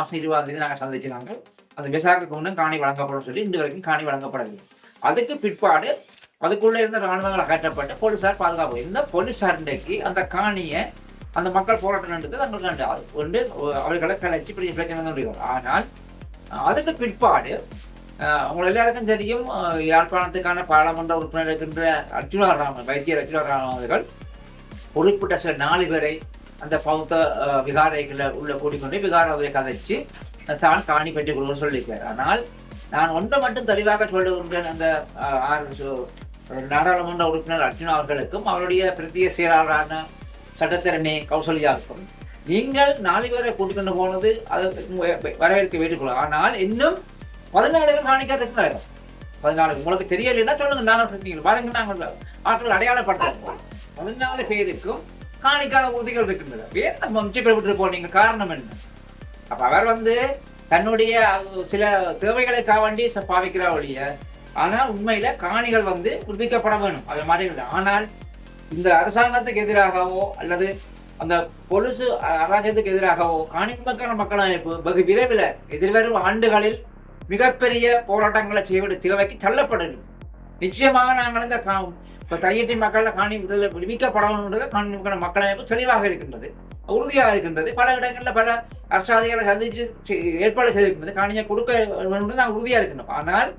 மாதம் இருபதாம் தேதி நாங்கள் சந்திக்கிறாங்க அந்த விசாக கொண்டு காணி வழங்கப்படும் சொல்லி இன்று வரைக்கும் காணி வழங்கப்படவில்லை. அதுக்கு பிற்பாடு அதுக்குள்ளே இருந்த ராணுவங்கள் அகற்றப்பட்டு போலீஸார் பாதுகாப்பு இந்த போலீஸார் இன்றைக்கு அந்த காணியை அந்த மக்கள் போராட்டம் நடந்தது தங்களுக்கு கண்டு அது கொண்டு அவர்களை கலைச்சி பெரிய பிரச்சனை தான் முடியும். ஆனால் அதுக்கு பிற்பாடு அவங்க எல்லாருக்கும் தெரியும் யாழ்ப்பாணத்துக்கான பாராளுமன்ற உறுப்பினர் இருக்கின்ற அர்ஜுனா ராமன் வைத்தியர் அர்ஜுனா ராமன் அவர்கள் குறிப்பிட்ட சில நாலு பேரை அந்த பௌத்த விகாரைகளை உள்ள கூட்டிக்கொண்டு விகாரத்தை கதைச்சு தான் காணி பெற்றுக் கொடுக்க சொல்லியிருக்கார். ஆனால் நான் ஒன்றை மட்டும் தெளிவாக சொல்லுகின்றேன் அந்த அஹ், நாடாளுமன்ற உறுப்பினர் அர்ஜுன் அவர்களுக்கும் அவருடைய பிரத்திய செயலாளரான சட்டத்திறனே கௌசல்யாவுக்கும் நீங்கள் நாலு பேரை கூட்டிக்கொண்டு போனது அதை வரவேற்க வேண்டுகொள்ளும் ஆனால் இன்னும் பதினாலு பேர் காணிக்க இருக்கிறார். பதினாலு உங்களுக்கு தெரியலைன்னா சொல்லுங்க. நானும் பாருங்க. நாங்கள் ஆட்கள் அடையாளப்படுத்த பதினாலு பேருக்கும் காணிக்கான உறுதிகள் இருக்கின்றது. ஏன் நம்ம மிச்சம் போனீங்க? காரணம் என்ன? அப்ப அவர் வந்து தன்னுடைய சில தேவைகளுக்காக வேண்டி ச- பாவிக்கிறா ஒழிய ஆனால் உண்மையில காணிகள் வந்து புதுப்பிக்கப்பட வேணும். அது மாதிரி இல்லை. ஆனால் இந்த அரசாங்கத்துக்கு எதிராகவோ அல்லது அந்த பொலிசு அரசாங்கத்துக்கு எதிராகவோ காணி மக்கள் மக்கள் அமைப்பு வெகு விரைவில் எதிர்வரும் ஆண்டுகளில் மிகப்பெரிய போராட்டங்களை செய்ய வேண்டிய தேவைக்கு தள்ளப்படணும். நிச்சயமாக நாங்கள் இந்த கா- இப்போ தையட்டி மக்களை காணி விடுதலை விடுவிக்கப்படணுன்றது காணி மக்கள் அமைப்பு தெளிவாக இருக்கின்றது. உறுதியாக இருக்கின்றது. பல இடங்களில் பல அரசாதிகளை சந்தித்து ஏற்பாடு செய்திருக்கின்றது. காணியை கொடுக்க வேண்டும் நாங்கள் உறுதியாக இருக்கின்றோம். ஆனால்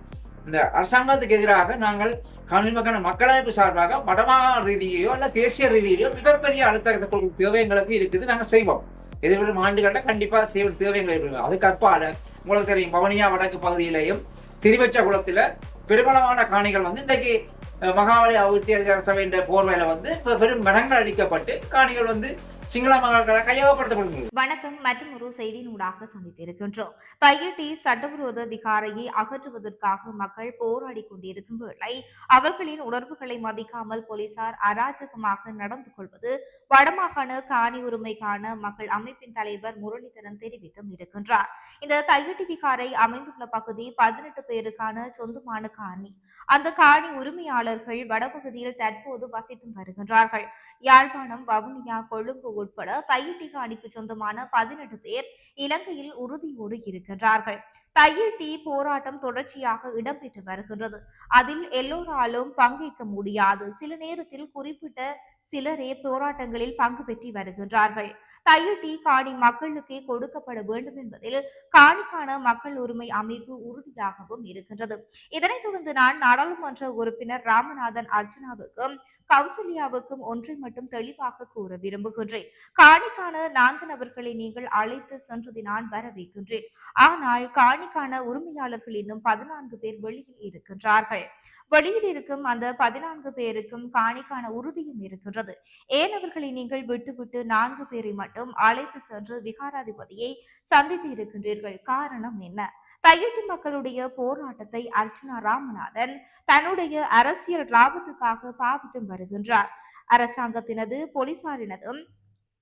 இந்த அரசாங்கத்துக்கு எதிராக நாங்கள் காணி மக்கள் மக்களமைப்பு சார்பாக வடமாகாண ரீதியிலோ அல்ல தேசிய ரீதியிலோ மிகப்பெரிய அழுத்தத்தை கொடுக்கும் தேவை எங்களுக்கு இருக்குது நாங்கள் செய்வோம். எதிர்வரும் ஆண்டுகளில் கண்டிப்பாக செய்ய வேண்டிய தேவைகள் இருக்குது. அதுக்கு உங்களுக்கு தெரியும் பவனியா வடக்கு பகுதியிலையும் திருவச்ச குளத்தில் பெருமளவான காணிகள் வந்து இன்றைக்கு மகாவலி அபிவிருத்தி சபை என்ற போர்வையில வந்து பெரும் மரங்கள் அளிக்கப்பட்டு காணிகள் வந்து சிங்கள மக்களால் கையகப்படுத்தப்படுகிறது வணக்கம் மற்றும் ஒரு செய்தியினூடாக சந்தித்திருக்கின்றோம். தையட்டி சட்டவிரோத விகாரையை அகற்றுவதற்காக மக்கள் போராடி கொண்டிருக்கும் வேளை அவர்களின் உணர்வுகளை மதிக்காமல் போலீசார் அராஜகமாக நடந்து கொள்வது வடமாகாண காணி உரிமைக்கான மக்கள் அமைப்பின் தலைவர் முரளிதரன் தெரிவித்தும் இருக்கின்றார். இந்த தையட்டி விகாரை அமைந்துள்ள பகுதி பதினெட்டு பேருக்கான சொந்தமான காணி. அந்த காணி உரிமையாளர்கள் வடபகுதியில் தற்போது வசித்தும் வருகின்றார்கள். யாழ்ப்பாணம் வவுனியா கொழும்பு உட்பட தையிட்டி காணிக்கு சொந்தமான பதினெட்டு பேர் இலங்கையில் உறுதியோடு இருக்கின்றார்கள். தையட்டி போராட்டம் தொடர்ச்சியாக இடம்பெற்று வருகின்றது. அதில் எல்லோராலும் பங்கேற்க முடியாது. சில நேரத்தில் குறிப்பிட்ட சிலரே போராட்டங்களில் பங்கு பெற்றி வருகின்றார்கள். தையட்டி காணி மக்களுக்கே கொடுக்கப்பட வேண்டும் என்பதில் காணிக்கான மக்கள் உரிமை அமைப்பு உறுதியாகவும் இருக்கின்றது. இதனைத் தொடர்ந்து நான் நாடாளுமன்ற உறுப்பினர் ராமநாதன் அர்ச்சனாவுக்கு கௌசல்யாவுக்கும் ஒன்றை மட்டும் தெளிவாக கூற விரும்புகின்றேன். காணிக்கான நான்கு நபர்களை நீங்கள் அழைத்து சென்றதை நான் வரவேற்கின்றேன். ஆனால் காணிக்கான உரிமையாளர்கள் இன்னும் பதினான்கு பேர் வெளியில் இருக்கின்றார்கள். வெளியில் இருக்கும் அந்த பதினான்கு பேருக்கும் காணிக்கான உறுதியும் இருக்கின்றது. ஏனவர்களை நீங்கள் விட்டுவிட்டு நான்கு பேரை மட்டும் அழைத்து சென்று விகாராதிபதியை சந்தித்து இருக்கின்றீர்கள்? காரணம் என்ன? தையட்டி மக்களுடைய போராட்டத்தை அர்ச்சனா ராமநாதன் தன்னுடைய அரசியல் லாபத்துக்காக பாவித்து வருகின்றார். அரசாங்கத்தினது போலீசாரினதும்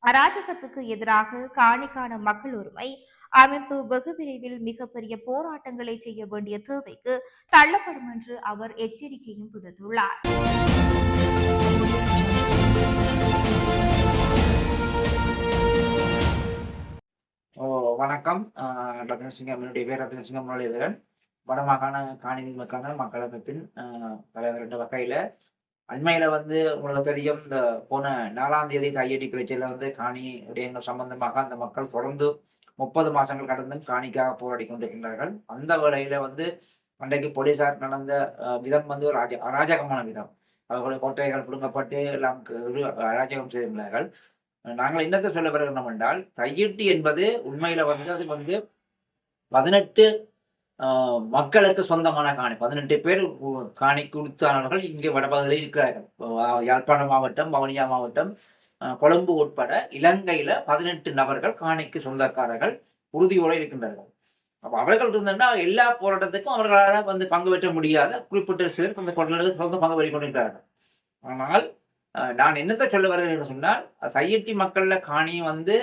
அராஜகத்துக்கு எதிராக காணிக்கான மக்கள் உரிமை அமைப்பு வெகு விரைவில் மிகப்பெரிய போராட்டங்களை செய்ய வேண்டிய தேவைக்கு தள்ளப்படும் என்று அவர் எச்சரிக்கையும் விடுத்துள்ளார். ஓ வணக்கம். ஆஹ் ரத்னசிங்கம் என்னுடைய பேர் ரத்னசிங்கம் முரளிதரன் வடமாகாண காணிகளுக்கான மக்கள் அமைப்பின் தலைவர் என்ற வகையில் அண்மையில் வந்து உங்களுக்கு தெரியும் இந்த போன நாலாம் தேதி கையடி பிரச்சனையில் வந்து காணி விடயங்கள் சம்பந்தமாக அந்த மக்கள் தொடர்ந்து முப்பது மாதங்கள் கடந்தும் காணிக்காக போராடி கொண்டிருக்கின்றார்கள். அந்த வேளையில் வந்து அன்றைக்கு போலீசார் நடந்த விதம் வந்து ஒரு அராஜ- அராஜகமான விதம். அவர்களுடைய கோட்டைகள் பிடுங்கப்பட்டு எல்லாம் அராஜகம் செய்திருந்தார்கள் நாங்கள் என்னத்தை சொல்ல வருகிறோம் என்றால் தையிட்டி என்பது உண்மையில வந்து அது வந்து பதினெட்டு மக்களுக்கு சொந்தமான காணி. பதினெட்டு பேர் காணி கொடுத்தானவர்கள் இங்கே வடபகுதியில் இருக்கிறார்கள். யாழ்ப்பாணம் மாவட்டம் வவுனியா மாவட்டம் கொழும்பு உட்பட இலங்கையில பதினெட்டு நபர்கள் காணிக்கு சொந்தக்காரர்கள் உறுதியோடு இருக்கின்றார்கள். அப்போ அவர்கள் இருந்தா எல்லா போராட்டத்துக்கும் அவர்களால் வந்து பங்கு பெற்ற முடியாத குறிப்பிட்ட சிலர் அந்த கொள்கைகளுக்கு தொடர்ந்து பங்கு பெற்றுக் கொண்டிருக்கிறார்கள். ஆனால் நான் என்னத்தை சொல்ல வருகிறேன் என்று சொன்னால் சையட்டி மக்களில் காணி வந்து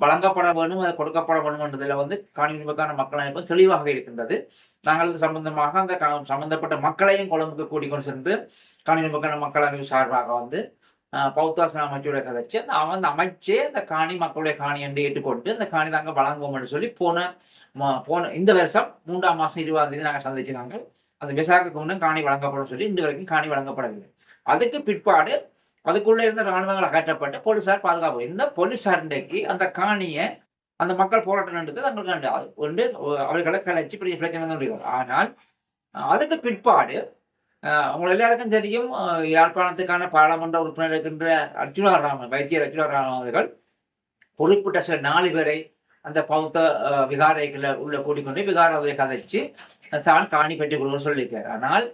வழங்கப்பட வேணும் அது கொடுக்கப்பட வேண்டும் வந்து காணி உரிமைக்கான மக்கள் அமைப்பு தெளிவாக இருக்கின்றது. நாங்கள் இது சம்பந்தமாக அந்த சம்பந்தப்பட்ட மக்களையும் கொழும்புக்கு கூட்டிக்கொண்டு சென்று காணி உரிமைக்கான மக்கள் அமைப்பு சார்பாக வந்து பௌத்தாசன அமைச்சோட கதைச்சு அந்த அவன் அந்த அமைச்சே அந்த காணி மக்களுடைய காணி என்று ஏற்றுக்கொண்டு அந்த காணி தாங்க வழங்குவோம்னு சொல்லி போன போன இந்த வருஷம் மூன்றாம் மாதம் இருபதாம் தேதி நாங்கள் சந்திச்சினாங்க அந்த விசாக்கு முன்னும் காணி வழங்கப்படும் சொல்லி இன்று வரைக்கும் காணி வழங்கப்படவில்லை. அதுக்கு பிற்பாடு அதுக்குள்ளே இருந்த ராணுவங்கள் அகற்றப்பட்டு போலீசார் பாதுகாப்பு. இந்த போலீசார் இன்றைக்கு அந்த காணியை அந்த மக்கள் போராட்டம் நடந்தது தங்களுக்கு அது ஒன்று அவர்களை கலைச்சு பிரச்சனை முடியும் ஆனால் அதுக்கு பிற்பாடு அவங்க எல்லாருக்கும் தெரியும் யாழ்ப்பாணத்துக்கான பாராளுமன்ற உறுப்பினர் இருக்கின்ற அர்ஜுனா ராமன் வைத்தியர் அர்ஜுனா ராமன் அவர்கள் குறிப்பிட்ட சில நாலு பேரை அந்த பௌத்த விகாரைகளை உள்ள கூட்டிக்கொண்டு விகாரத்தை கதைச்சு தான் காணி பெற்றுக் கொடுக்க சொல்லியிருக்கார். ஆனால்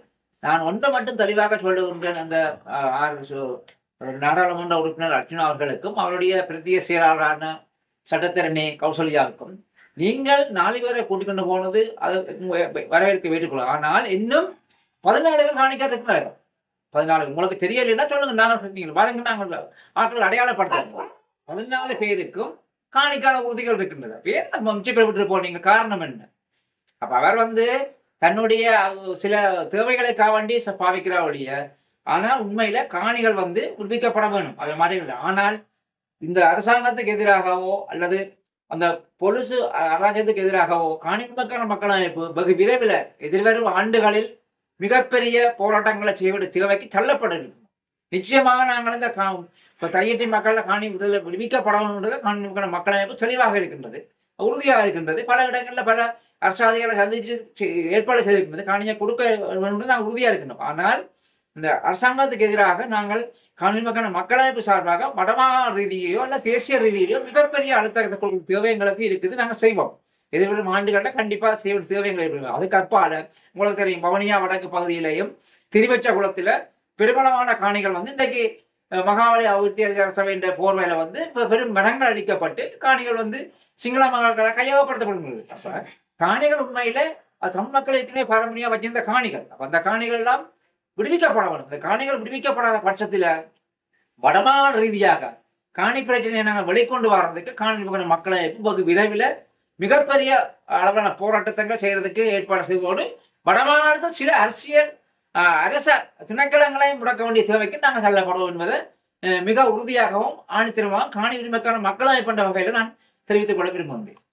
நான் ஒன்றை மட்டும் தெளிவாக சொல்லுகின்றேன் அந்த அஹ், ஆறு நாடாளுமன்ற உறுப்பினர் அர்ஜுனா அவர்களுக்கும் அவருடைய பிரதிய செயலாளரான சட்டத்திறனே கௌசல்யாவுக்கும் நீங்கள் நாலு பேரை கூட்டிக் கொண்டு போனது அது வரவேற்க வேண்டுகொள்ளும் ஆனால் இன்னும் பதினாலு பேர் காணிக்கார் இருக்கிறார்கள். பதினாலு உங்களுக்கு தெரியலைன்னா சொல்லுங்க நாங்கள் சொன்னீங்க பாருங்க நாங்கள் ஆற்றல் அடையாளப்படுத்த பதினாலு பேருக்கும் காணிக்கான உறுதிகள் இருக்கின்றன. பேர் நம்ம மிச்சப்பேர் விட்டு போனீங்க காரணம் என்ன? அப்ப அவர் வந்து தன்னுடைய சில தேவைகளுக்காக வேண்டி ச- பாவிக்கிறார் ஒழிய ஆனால் உண்மையில காணிகள் வந்து விடுவிக்கப்பட வேணும் அது மாதிரி இல்லை. ஆனால் இந்த அரசாங்கத்துக்கு எதிராகவோ அல்லது அந்த பொலிசு அராஜகத்துக்கு எதிராகவோ காணி மக்கள் அமைப்பு வெகு விரைவில் எதிர்வரும் ஆண்டுகளில் மிகப்பெரிய போராட்டங்களை செய்ய தேவைக்கு தள்ளப்படும் நிச்சயமாக நாங்கள் இந்த கா- இப்போ தையட்டி மக்கள் காணி விடுதலை விடுவிக்கப்படணுன்றது காணி மக்கள் மக்களமைப்பு தெளிவாக இருக்கின்றது. உறுதியாக இருக்கின்றது. பல இடங்களில் பல அரசாதிகளை சந்திச்சு ஏற்பாடு செய்திருக்கின்றது. காணியை கொடுக்க வேண்டும் நாங்கள் உறுதியாக இருக்கின்றோம் ஆனால் இந்த அரசாங்கத்துக்கு எதிராக நாங்கள் காணி மக்கள் மக்களமைப்பு சார்பாக வடமாகாண ரீதியிலோ அல்ல தேசிய ரீதியிலோ மிகப்பெரிய அழுத்தத்தை தேவை எங்களுக்கு இருக்குது நாங்கள் செய்வோம். எதிர்வரும் ஆண்டுகளில் கண்டிப்பாக செய்ய தேவைகள் இருக்குது. அதுக்கு அப்பால உங்களுக்கு தெரியும் பவனியா வடக்கு பகுதியிலையும் திருவச்ச குளத்தில் பெருமளவான காணிகள் வந்து இன்றைக்கு அஹ், மகாவலி அபிவிருத்தி அதிகார சபையின் போர்வையில் வந்து பெரும் மரங்கள் அளிக்கப்பட்டு காணிகள் வந்து சிங்கள மக்களை கையகப்படுத்தப்படுகிறது. அப்போ காணிகள் உண்மையில் அது தமிழ் மக்கள் ஏற்கனவே வச்சிருந்த காணிகள். அப்போ அந்த காணிகள் எல்லாம் விடுவிக்கப்பட வேண்டும் இந்த காணிகள் விடுவிக்கப்படாத பட்சத்தில் வடநாடு ரீதியாக காணி பிரச்சனையை நாங்கள் வெளிக்கொண்டு வர்றதுக்கு காணி மக்களை வெகு விரைவில் மிகப்பெரிய அளவான போராட்டத்தை செய்கிறதுக்கு ஏற்பாடு செய்வோடு வடமாகாணத்தில் சில அரசியல் அரச திணைக்களங்களையும் முடக்க வேண்டிய தேவைக்கு நாங்கள் தள்ளப்படுவோம் என்பதை மிக உறுதியாகவும் ஆணித்தரமாகவும் காணி உரிமைக்கான மக்களாய் பண்ற வகையில் நான் தெரிவித்துக் கொள்ள விரும்புகிறேன்